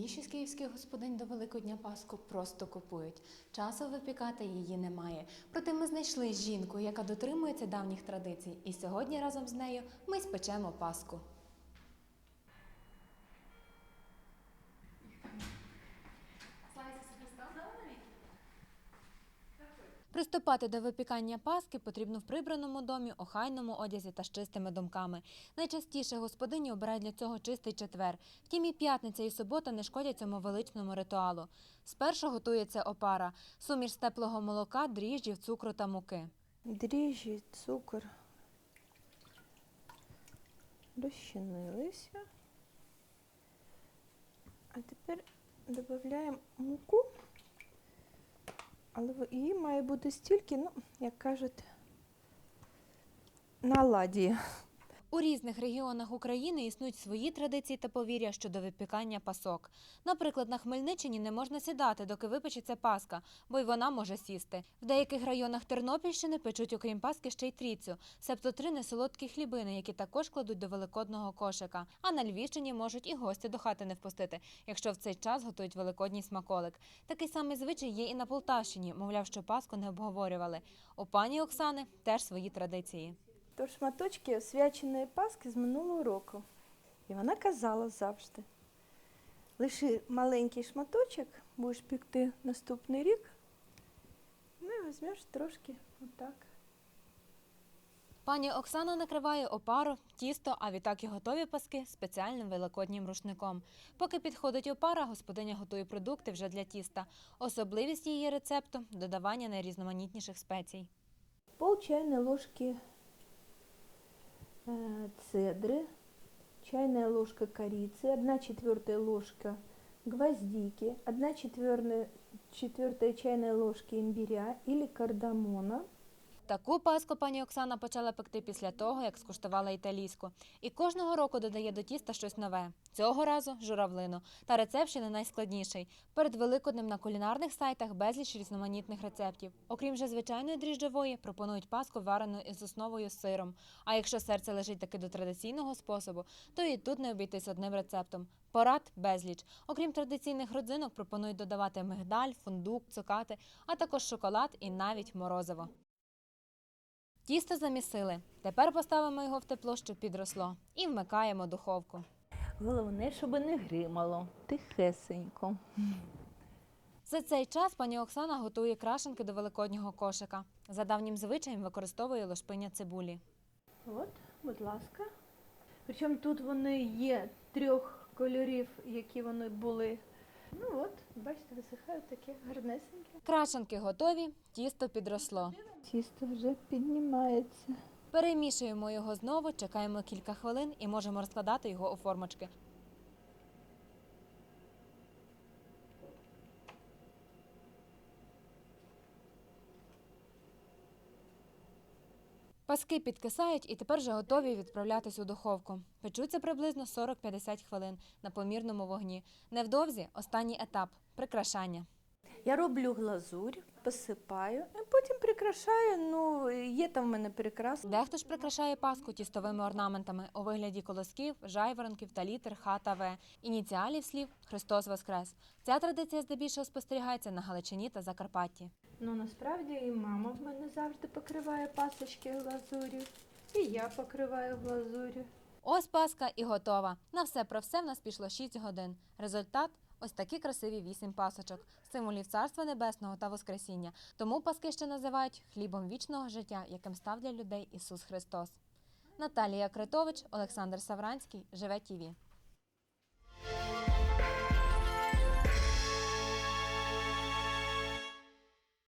Більшість київських господинь до Великодня Пасху просто купують. Часу випікати її немає. Проте ми знайшли жінку, яка дотримується давніх традицій, і сьогодні разом з нею ми спечемо Пасху. Приступати до випікання паски потрібно в прибраному домі, охайному одязі та з чистими думками. Найчастіше господині обирають для цього чистий четвер. Втім, і п'ятниця і субота не шкодять цьому величному ритуалу. Спершу готується опара суміш з теплого молока, дріжджів, цукру та муки. Дріжджі, цукор розчинилися. А тепер додаємо муку. Але її має бути стільки, ну, як кажуть, на ладі. У різних регіонах України існують свої традиції та повір'я щодо випікання пасок. Наприклад, на Хмельниччині не можна сідати, доки випечеться паска, бо й вона може сісти. В деяких районах Тернопільщини печуть, окрім паски, ще й тріцю, себто три несолодкі хлібини, які також кладуть до великодного кошика. А на Львівщині можуть і гості до хати не впустити, якщо в цей час готують великодній смаколик. Такий самий звичай є і на Полтавщині, мовляв, що паску не обговорювали. У пані Оксани теж свої традиції. То шматочки освяченої паски з минулого року. І вона казала завжди: лиши маленький шматочок, будеш пекти наступний рік, ну і візьмеш трошки отак. Пані Оксана накриває опару, тісто, а відтак і готові паски спеціальним великоднім рушником. Поки підходить опара, господиня готує продукти вже для тіста. Особливість її рецепту додавання найрізноманітніших спецій. Пол чайной ложки цедры, чайная ложка корицы, 1 четвертая ложка гвоздики, 1 четвертая, четвертая чайная ложки имбиря или кардамона, Таку паску пані Оксана почала пекти після того, як скуштувала італійську. І кожного року додає до тіста щось нове. Цього разу журавлину. Та рецепт ще не найскладніший. Перед Великоднем на кулінарних сайтах безліч різноманітних рецептів. Окрім же звичайної дріжджової, пропонують паску варену із основою з сиром. А якщо серце лежить таки до традиційного способу, то і тут не обійтись одним рецептом. Порад безліч. Окрім традиційних родзинок, пропонують додавати мигдаль, фундук, цукати, а також шоколад і навіть морозиво. Тісто замісили. Тепер поставимо його в тепло, щоб підросло, і вмикаємо духовку. Головне, щоб не гримало, тихесенько. За цей час пані Оксана готує крашенки до великоднього кошика. За давнім звичаєм використовує лошпиня цибулі. От, будь ласка. Причому тут вони є трьох кольорів, які вони були. Ну от, бачите, висихають таке гарнесенькі. Крашенки готові, тісто підросло. Тісто вже піднімається. Перемішуємо його знову, чекаємо кілька хвилин і можемо розкладати його у формочки. Паски підкисають і тепер вже готові відправлятись у духовку. Печуться приблизно 40-50 хвилин на помірному вогні. Невдовзі останній етап прикрашання. Я роблю глазурь, посипаю, і потім прикрашаю. Ну, є там в мене прикрас. Дехто ж прикрашає паску тістовими орнаментами у вигляді колосків, жайворонків та літер Х та В, ініціалів слів Христос Воскрес. Ця традиція здебільшого спостерігається на Галичині та Закарпатті. Ну насправді і мама в мене завжди покриває пасочки глазур'ю, і я покриваю глазур'ю. Ось паска і готова. На все про все в нас пішло 6 годин. Результат Ось такі красиві вісім пасочок, символів царства небесного та воскресіння. Тому паски ще називають хлібом вічного життя, яким став для людей Ісус Христос. Наталія Критович, Олександр Савранський, живе Тіві.